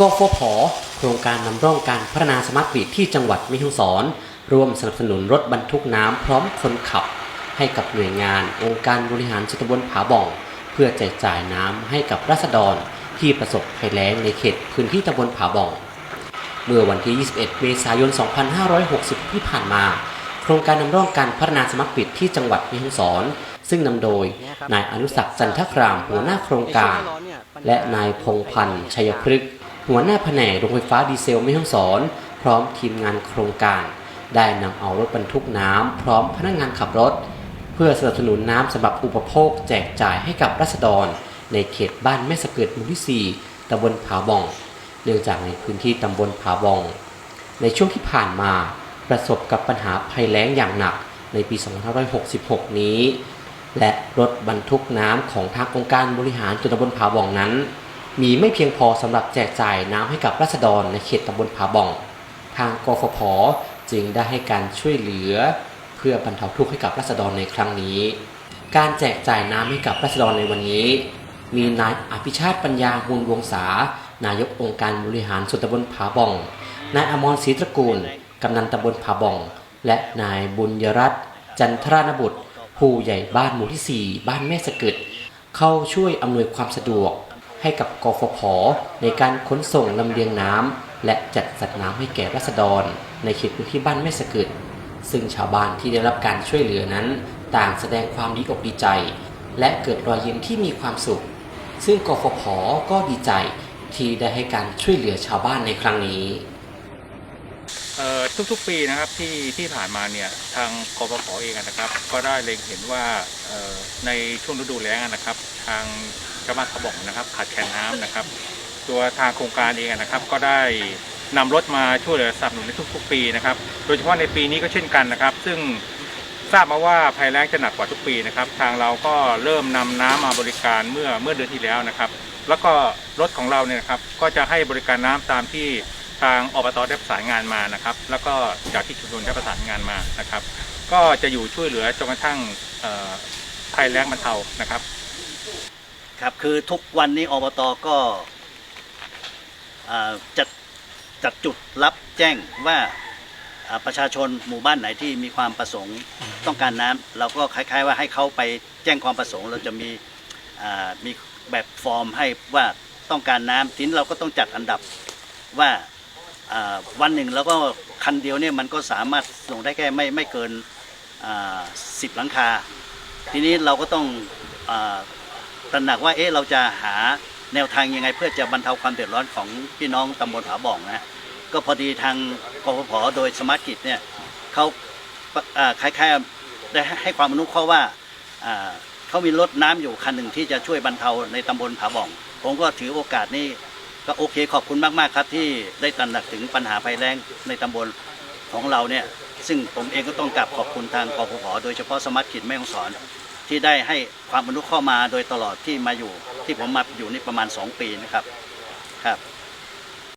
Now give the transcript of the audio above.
กฟผ โครงการนำร่องการพัฒนาสมาร์ทกริดที่จังหวัดแม่ฮ่องสอน ร่วมสนับสนุนรถบรรทุกน้ำพร้อมคนขับ ให้กับหน่วยงาน องค์การบริหารส่วนตำบลผาบ่อง เพื่อแจกจ่ายน้ำให้กับราษฎรที่ประสบภัยแล้งในเขตพื้นที่ตำบลผาบ่อง เมื่อวันที่ 21 เมษายน 2560 ที่ผ่านมา โครงการนำร่องการพัฒนาสมัครปิดที่จังหวัดแม่ฮ่องสอน ซึ่งนำโดยนายอนุสักจันทครามหัวหน้าโครงการ และนายพงพันธ์ชัยพฤกษ์ หัวหน้าแผนกโรงไฟฟ้าดีเซลแม่ฮ่องสอน พร้อมทีมงานโครงการ ได้นำเอารถบรรทุกน้ำพร้อมพนักงานขับรถ เพื่อสนับสนุนน้ำสำหรับอุปโภคแจกจ่ายให้กับรัษฎร ในเขตบ้านแม่สะเกิดหมู่ที่ 4ตำบลผาบอง เนื่องจากในพื้นที่ตำบลผาบอง ในช่วงที่ผ่านมาประสบกับปัญหาภัยแล้งอย่างหนักในปี 2566 นี้ และรถบรรทุกน้ำของทางองค์การบริหารส่วนตำบลผาบองนั้น มีไม่เพียงพอสำหรับแจกจ่ายน้ำให้กับราษฎรในเขตตำบลผาบ่อง ทางกฟผจึงได้ให้การช่วยเหลือ เพื่อบรรเทาทุกข์ให้กับราษฎรในครั้งนี้ การแจกจ่ายน้ำให้กับราษฎรในวันนี้ มีนายอภิชาติปัญญามูลวงศานายกองค์การบริหารส่วนตำบลผาบ่อง นายอมรศรีตระกูล กำนันตำบลผาบ่อง และนายบุญยรัตน์จันทรานบุตร ผู้ใหญ่บ้านหมู่ที่ 4 บ้านแม่สะกึดเข้าช่วยอำนวยความสะดวก ให้กับกฟผ ในการขนส่งลำเลียงน้ำและจัดสัตว์น้ำให้แก่ราษฎร ในเขตพื้นที่บ้านแม่สะกึดซึ่งชาวบ้านที่ได้รับการช่วยเหลือนั้น ต่างแสดงความดีอกดีใจ และเกิดรอยยิ้มที่มีความสุข ซึ่งกฟผ ก็ดีใจที่ได้ให้การช่วยเหลือชาวบ้านในครั้งนี้ทุกๆปีนะครับที่ที่ผ่านมาเนี่ยทางกปพเองนะครับ ก็ได้เล็งเห็นว่าในช่วงฤดูแล้งนะครับ ทาง ชาวบ้านเขาบอกนะครับ ขาดแคลนน้ำนะครับ ตัวทางโครงการเองนะครับ ก็ได้นำรถมาช่วยเหลือสนับสนุนในทุก ๆ ปีนะครับ โดยเฉพาะในปีนี้ก็เช่นกันนะครับ ซึ่งทราบมาว่าภัยแล้งจะหนักกว่าทุกปีนะครับ ทางเราก็เริ่มนำน้ำมาบริการเมื่อเมื่อเดือนที่แล้วนะครับ แล้วก็รถของเราเนี่ยนะครับ ก็จะให้บริการน้ำตามที่ทางอบตได้ประสานงานมานะครับ แล้วก็จากที่ชุมชนได้ประสานงานมานะครับ ก็จะอยู่ช่วยเหลือจนกระทั่งภัยแล้งบรรเทานะครับ ครับคือทุกวันนี้อบตก็จัดจัดจุดรับแจ้งว่าประชาชนหมู่บ้านไหนที่มีความประสงค์ต้องการน้ำเราก็คล้าย ๆ ว่าให้เขาไปแจ้งความประสงค์ เราจะมีมีแบบฟอร์มให้ว่าต้องการน้ำทีนี้เราก็ต้องจัดอันดับว่าวันหนึ่งแล้วก็คันเดียวเนี่ยมันก็สามารถส่งได้แค่ไม่ไม่เกินสิบหลังคา ทีนี้เราก็ต้องอ ตระหนักว่าเอ๊ะเราจะหาแนวทางยังไง เพื่อจะบรรเทาความเดือดร้อนของพี่น้องตำบลผาบ่องนะก็พอดีทางกฟผโดยสมาร์ทกิจเนี่ยเขาคล้ายๆได้ให้ความอนุเคราะห์ว่าเขามีรถน้ำอยู่คันหนึ่งที่จะช่วยบรรเทาในตำบลผาบ่อง ผมก็ถือโอกาสนี้ก็โอเคขอบคุณมากๆครับที่ได้ตระหนักถึงปัญหาภัยแล้งในตำบลของเราเนี่ยซึ่งผมเองก็ต้องกลับขอบคุณทางกฟผโดยเฉพาะสมาร์ทกิจแม่ฮ่องสอน ที่ได้ให้ความอนุเคราะห์มาโดยตลอดที่มาอยู่ ที่ผมมาอยู่นี่ประมาณ 2 ปีนะครับครับ